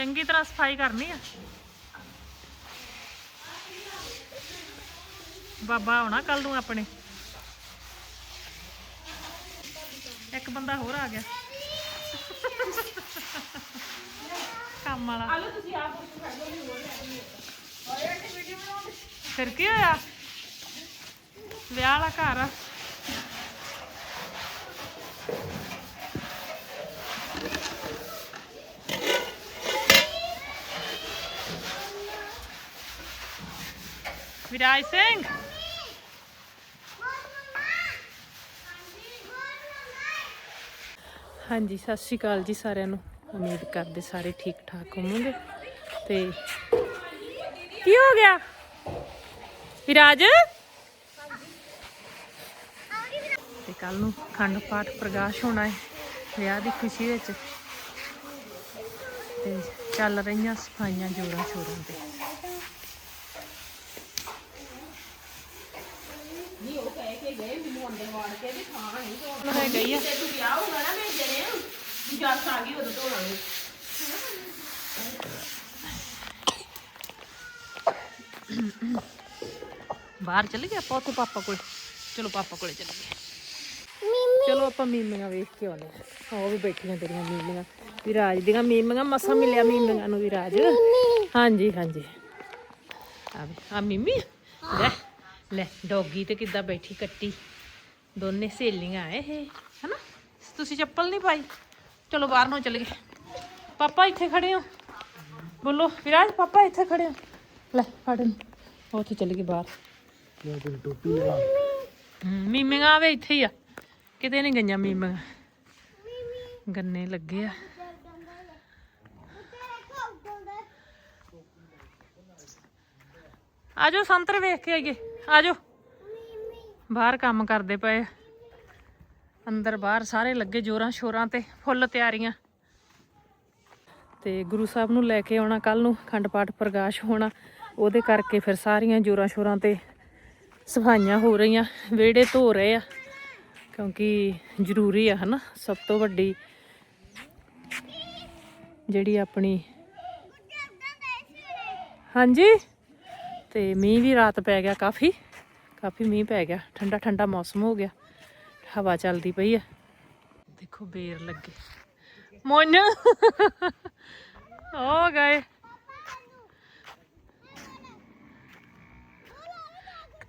ਚੰਗੀ ਤਰ੍ਹਾਂ ਸਫ਼ਾਈ ਕਰਨੀ ਆ। ਬਾਬਾ ਆਉਣਾ ਕੱਲ ਨੂੰ ਆਪਣੇ। ਇੱਕ ਬੰਦਾ ਹੋਰ ਆ ਗਿਆ। ਕੰਮ ਵਾਲਾ। ਆਲੋ ਤੁਸੀਂ ਆਪ ਫਿਰ ਕੀ ਹੋਇਆ? ਵਿਆਹ ਵਾਲਾ ਘਰ ਆ। ਵਿਰਾਜ ਸਿੰਘ ਹਾਂਜੀ, ਸਤਿ ਸ਼੍ਰੀ ਅਕਾਲ ਜੀ ਸਾਰਿਆਂ ਨੂੰ। ਉਮੀਦ ਕਰਦੇ ਸਾਰੇ ਠੀਕ ਠਾਕ ਹੋਵੋਗੇ। ਤੇ ਕੀ ਹੋ ਗਿਆ? ਵਿਰਾਜ? ਤੇ ਕੱਲ ਨੂੰ ਖੰਡ ਪਾਠ ਪ੍ਰਕਾਸ਼ ਹੋਣਾ ਹੈ, ਵਿਆਹ ਦੀ ਖੁਸ਼ੀ ਵਿੱਚ। ਤੇ ਚੱਲ ਰਹੀਆਂ ਸਫਾਈਆਂ ਜੋੜਾਂ ਛੋੜਾਂ ਤੇ ਨਹੀਂ ਉਹ ਕਹਿ ਕੇ ਗਏ ਮੈਨੂੰ ਅੰਦਰ ਵਾੜ ਕੇ ਵੀ ਥਾਂ ਨਹੀਂ ਧੋਣ ਹੈ ਗਈ ਆ। ਤੇ ਤੂੰ ਵਿਆਹ ਹੋਗਾ ਨਾ ਮੈਂ ਜਣੇ ਵੀ ਜੱਸ ਆ ਗਈ ਉਦੋਂ ਧੋਣਾਂਗੇ ਬਾਹਰ ਚੱਲ ਗਿਆ ਆਪਾਂ ਉੱਥੇ ਪਾਪਾ ਕੋਲ। ਚਲੋ ਪਾਪਾ ਕੋਲੇ ਚੱਲ ਗਏ। ਚਲੋ ਆਪਾਂ ਮੀਮੀਆਂ ਵੇਖ ਕੇ ਆਉਂਦੇ ਹਾਂ। ਉਹ ਵੀ ਬੈਠੀਆਂ ਤੇਰੀਆਂ ਮੀਮੀਆਂ। ਵਿਰਾਜ ਦੀਆਂ ਮੀਮੀਆਂ ਮਸਾ ਮਿਲਿਆ ਮੀਮੀਆਂ ਨੂੰ ਵਿਰਾਜ। ਹਾਂਜੀ ਹਾਂਜੀ। ਆ ਵੀ, ਆ ਮੀਮੀ। ਲੈ। ਲੈ ਡੌਗੀ ਤੇ ਕਿੱਦਾਂ ਬੈਠੀ ਕੱਟੀ। ਦੋਨੇ ਸਹੇਲੀਆਂ ਆਏ ਇਹ ਹਨਾ? ਤੁਸੀਂ ਚੱਪਲ ਨਹੀਂ ਪਾਈ? ਚਲੋ ਬਾਹਰ ਨੂੰ ਚੱਲ ਗਏ। ਪਾਪਾ ਇੱਥੇ ਖੜੇ ਹੋ। ਬੋਲੋ ਵਿਰਾਜ ਪਾਪਾ ਇੱਥੇ ਖੜੇ ਹੋ। ਲੈ ਫੜ ਇਹਨੂੰ। ਉਹ ਉੱਥੇ ਚੱਲ ਗਈ ਬਾਹਰ। ਹਮ, ਮੀਮੀਆਂ ਆਵੇ ਇੱਥੇ ਹੀ ਆ। ਕਿਤੇ ਨਹੀਂ ਗਈਆਂ ਮੀਮੀਆਂ। ਗੰਨੇ ਲੱਗੇ ਆ। ਆਜੋ ਸੰਤਰ ਵੇਖ ਕੇ ਆਈਏ। ਆਜੋ। ਬਾਹਰ ਕੰਮ ਕਰਦੇ ਪਏ। ਆ। ਅੰਦਰ ਬਾਹਰ ਸਾਰੇ ਲੱਗੇ ਜੋਰਾਂ ਸ਼ੋਰਾਂ ਤੇ, ਫੁੱਲ ਤਿਆਰੀਆਂ। ਤੇ ਗੁਰੂ ਸਾਹਿਬ ਨੂੰ ਲੈ ਕੇ ਆਉਣਾ ਕੱਲ ਨੂੰ, ਖੰਡ ਪਾਠ ਪ੍ਰਕਾਸ਼ ਹੋਣਾ। ਉਹਦੇ ਕਰਕੇ ਫਿਰ ਸਾਰੀਆਂ ਜੋਰਾਂ ਸ਼ੋਰਾਂ ਤੇ ਸਫਾਈਆਂ ਹੋ ਰਹੀਆਂ। ਵਿਹੜੇ ਧੋ ਰਹੇ ਆ, ਕਿਉਂਕਿ ਜ਼ਰੂਰੀ ਆ ਹਨਾ, ਸਭ ਤੋਂ ਵੱਡੀ ਜਿਹੜੀ ਆਪਣੀ ਹਾਂਜੀ? ਤੇ ਮੀਂਹ ਵੀ ਰਾਤ ਪੈ ਗਿਆ ਕਾਫੀ ਕਾਫੀ ਮੀਂਹ ਪੈ ਗਿਆ, ਠੰਡਾ ਠੰਡਾ ਮੌਸਮ ਹੋ ਗਿਆ, ਹਵਾ ਚੱਲਦੀ ਪਈ ਹੈ ਦੇਖੋ ਬੇਰ ਲੱਗੇ। ਮੋਨ। ਹੋ ਗਏ।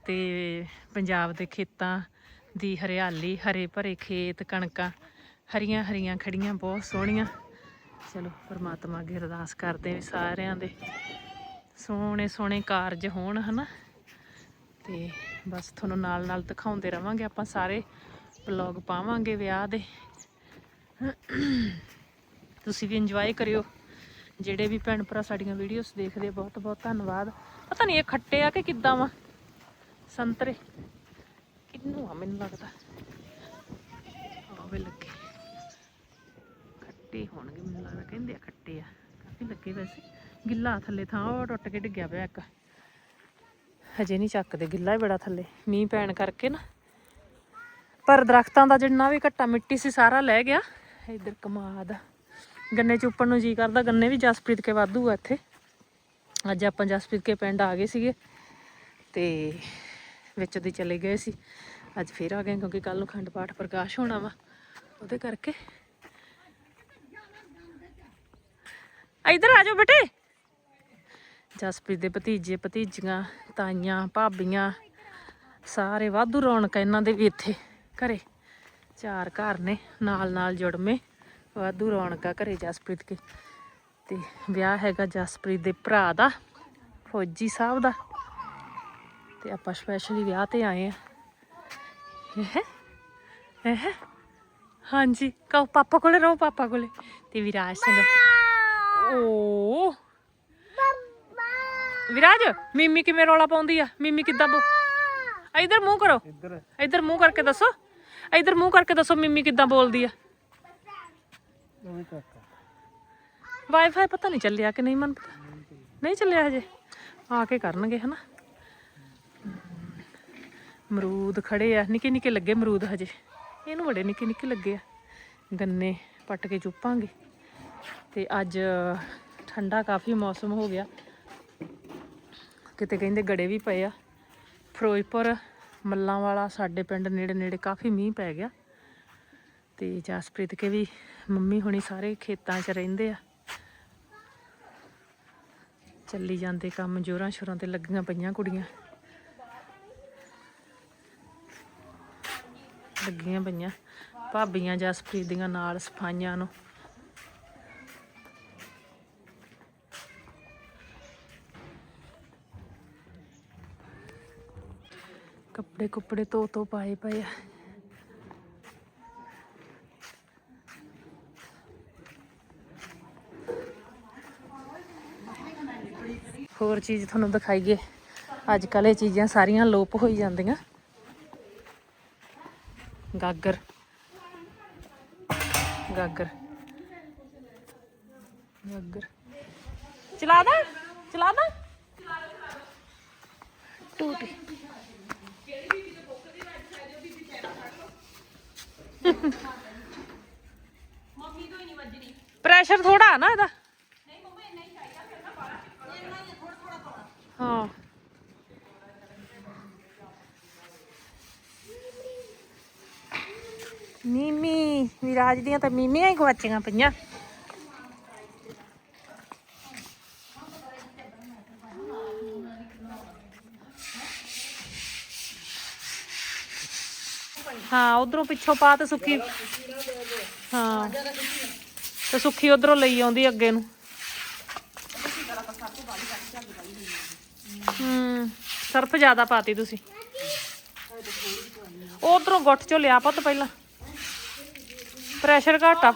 ਤੇ ਪੰਜਾਬ ਦੇ ਖੇਤਾਂ ਦੀ ਹਰਿਆਲੀ, ਹਰੇ ਭਰੇ ਖੇਤ, ਕਣਕਾਂ, ਹਰੀਆਂ ਹਰੀਆਂ ਖੜੀਆਂ, ਬਹੁਤ ਸੋਹਣੀਆਂ। ਚਲੋ, ਪਰਮਾਤਮਾ ਅੱਗੇ ਅਰਦਾਸ ਕਰਦੇ ਵੀ ਸਾਰਿਆਂ ਦੇ ਸੋਹਣੇ ਸੋਹਣੇ ਕਾਰਜ ਹੋਣ, ਹਨਾ? ਤੇ ਬਸ ਤੁਹਾਨੂੰ ਨਾਲ ਨਾਲ ਦਿਖਾਉਂਦੇ ਰਵਾਂਗੇ, ਆਪਾਂ ਸਾਰੇ ਵਲੌਗ ਪਾਵਾਂਗੇ ਵਿਆਹ ਦੇ। ਤੁਸੀਂ ਵੀ ਇੰਜੋਏ ਕਰਿਓ। ਜਿਹੜੇ ਵੀ ਭੈਣ ਭਰਾ ਸਾਡੀਆਂ ਵੀਡੀਓਜ਼ ਦੇਖਦੇ ਬਹੁਤ ਬਹੁਤ ਧੰਨਵਾਦ। ਪਤਾ ਨਹੀਂ ਇਹ ਖੱਟੇ ਆ ਕਿ ਕਿੱਦਾਂ ਵਾ? ਸੰਤਰੇ। ਕਿੰਨੂ ਆ ਮੈਨੂੰ ਲੱਗਦਾ? ਆਵੇ ਲੱਗੇ। ਖੱਟੇ ਹੋਣਗੇ ਮੈਨੂੰ ਲੱਗਦਾ, ਕਹਿੰਦੇ ਆ ਖੱਟੇ ਆ। ਕਾਫੀ ਲੱਗੇ ਵੈਸੇ। ਗਿੱਲਾ ਥੱਲੇ ਥਾਂ, ਉਹ ਟੁੱਟ ਕੇ ਡਿੱਗਿਆ ਪਿਆ ਇੱਕ। ਹਜੇ ਨਹੀਂ ਚੱਕਦੇ, ਗਿੱਲਾ ਹੀ ਬੜਾ ਥੱਲੇ। ਮੀਂਹ ਪੈਣ ਕਰਕੇ ਨਾ। ਪਰ ਦਰਖਤਾਂ ਦਾ ਜਿੰਨਾ ਵੀ ਘੱਟਾ ਮਿੱਟੀ ਸੀ, ਸਾਰਾ ਲੈ ਗਿਆ। ਇਧਰ ਕਮਾਦ। ਗੰਨੇ ਚ ਉੱਪਰ ਨੂੰ ਜੀ ਕਰਦਾ, ਗੰਨੇ ਵੀ ਜਸਪ੍ਰੀਤ ਕੇ ਵਾਧੂ ਆ ਇੱਥੇ। ਅੱਜ ਆਪਾਂ ਜਸਪ੍ਰੀਤ ਕੇ ਪਿੰਡ ਆ ਗਏ ਸੀਗੇ ਤੇ ਵਿੱਚ ਦੀ ਚਲੇ ਗਏ ਸੀ। ਅੱਜ ਫੇਰ ਆ ਗਏ, ਕਿਉਂਕਿ ਕੱਲ ਨੂੰ ਖੰਡ ਪਾਠ ਪ੍ਰਕਾਸ਼ ਹੋਣਾ ਵਾ। ਉਹਦੇ ਕਰਕੇ। ਇਧਰ ਆ ਜਾਓ ਬੇਟੇ। ਜਸਪ੍ਰੀਤ ਦੇ ਭਤੀਜੇ ਭਤੀਜੀਆਂ ਤਾਈਆਂ ਭਾਬੀਆਂ ਸਾਰੇ ਵਾਧੂ ਰੌਣਕ ਇਹਨਾਂ ਦੇ ਵੀ ਇੱਥੇ ਘਰੇ। ਚਾਰ ਘਰ ਨੇ ਨਾਲ ਨਾਲ ਜੁੜਵੇਂ ਵਾਧੂ ਰੌਣਕਾਂ ਘਰੇ ਜਸਪ੍ਰੀਤ ਕੇ। ਤੇ ਵਿਆਹ ਹੈਗਾ ਜਸਪ੍ਰੀਤ ਦੇ ਭਰਾ ਦਾ ਫੌਜੀ ਸਾਹਿਬ ਦਾ। ਤੇ ਆਪਾਂ ਸਪੈਸ਼ਲੀ ਵਿਆਹ ਤੇ ਆਏ ਆ। ਇਹ ਹਾਂਜੀ ਕਹੋ ਪਾਪਾ ਕੋਲੇ ਰਹੋ ਪਾਪਾ ਕੋਲੇ। ਤੇ ਵਿਰਾਜ ਸਿੰਘ ਓ ਵਿਰਾਜ ਮਿੰਮੀ ਕਿਵੇਂ ਰੌਲਾ ਪਾਉਂਦੀ ਆ? ਮਿੰਮੀ ਕਿੱਦਾਂ ਬੋ ਇਧਰ ਮੂੰਹ ਕਰੋ। ਇੱਧਰ। ਇਧਰ ਮੂੰਹ ਕਰਕੇ ਦੱਸੋ। ਇਧਰ ਮੂੰਹ ਕਰਕੇ ਦੱਸੋ ਮਿੰਮੀ ਕਿੱਦਾਂ ਬੋਲਦੀ ਆ। ਵਾਈਫਾਈ ਪਤਾ ਨਹੀਂ ਚੱਲਿਆ ਕਿ ਨਹੀਂ ਮਨ ਪਤਾ। ਨਹੀਂ ਚੱਲਿਆ ਹਜੇ। ਆ ਕੇ ਕਰਨਗੇ ਹਨਾ? ਮਰੂਦ ਖੜੇ ਆ। ਨਿੱਕੇ ਨਿੱਕੇ ਲੱਗੇ ਮਰੂਦ ਹਜੇ। ਇਹਨੂੰ ਬੜੇ ਨਿੱਕੇ ਨਿੱਕੇ ਲੱਗੇ ਆ। ਗੰਨੇ ਪੱਟ ਕੇ ਚੁੱਪਾਂਗੇ। ਤੇ ਅੱਜ ਠੰਡਾ ਕਾਫੀ ਮੌਸਮ ਹੋ ਗਿਆ। ਕਿਤੇ ਕਹਿੰਦੇ ਗੜੇ ਵੀ ਪਏ ਆ। ਫਿਰੋਜ਼ਪੁਰ ਮੱਲਾਂ ਵਾਲਾ ਸਾਡੇ ਪਿੰਡ ਨੇੜੇ ਨੇੜੇ ਕਾਫੀ ਮੀਂਹ ਪੈ ਗਿਆ। ਤੇ ਜਸਪ੍ਰੀਤ ਕੇ ਵੀ ਮੰਮੀ ਹੁਣੀ ਸਾਰੇ ਖੇਤਾਂ 'ਚ ਰਹਿੰਦੇ ਆ। ਚੱਲੀ ਜਾਂਦੇ ਕੰਮ, ਜੋਰਾਂ ਸ਼ੋਰਾਂ ਤੇ ਲੱਗੀਆਂ ਪਈਆਂ ਕੁੜੀਆਂ। ਲੱਗੀਆਂ ਪਈਆਂ। ਭਾਬੀਆਂ ਜਸਪ੍ਰੀਤ ਦੀਆਂ ਨਾਲ ਸਫਾਈਆਂ ਨੂੰ। ਕੱਪੜੇ ਕੁੱਪੜੇ ਧੋ ਧੋ ਪਾਏ ਪਏ ਆ। ਹੋਰ ਚੀਜ਼ ਤੁਹਾਨੂੰ ਦਿਖਾਈਏ। ਅੱਜ ਕੱਲ ਇਹ ਚੀਜ਼ਾਂ ਸਾਰੀਆਂ ਲੋਪ ਹੋਈ ਜਾਂਦੀਆਂ। ਗਾਗਰ। ਗਾਗਰ। ਗਾਗਰ। ਚਲਾ ਦਾ ਚਲਾ ਦਾ। ਟੂਟੀ ਮੰਮੀ ਤੋਂ ਹੀ ਨਹੀਂ ਵੱਜਣੀ ਪ੍ਰੈਸ਼ਰ ਥੋੜਾ ਨਾ ਇਹਦਾ। ਨਹੀਂ ਮੰਮਾ ਇੰਨਾ ਹਾਂ। ਮੀਮੀ ਵਿਰਾਜ ਦੀਆਂ ਤਾਂ ਮੀਮੀਆਂ ਹੀ ਗਵਾਚੀਆਂ ਪਈਆਂ। ਹਾਂ, ਉਧਰੋਂ ਪਿੱਛੋਂ ਪਾ ਤੇ ਸੁੱਕੀ। ਹਾਂ। ਤੇ ਸੁੱਕੀ ਉਧਰੋਂ ਲਈ ਆਉਂਦੀ ਅੱਗੇ ਨੂੰ। ਹੂੰ, ਸਰਫ ਜ਼ਿਆਦਾ ਪਾਤੀ ਤੁਸੀਂ। ਉਧਰੋਂ ਗੁੱਟ ਚੋਂ ਲਿਆ ਪੁੱਤ ਪਹਿਲਾਂ। ਪ੍ਰੈਸ਼ਰ ਘੱਟ ਆ।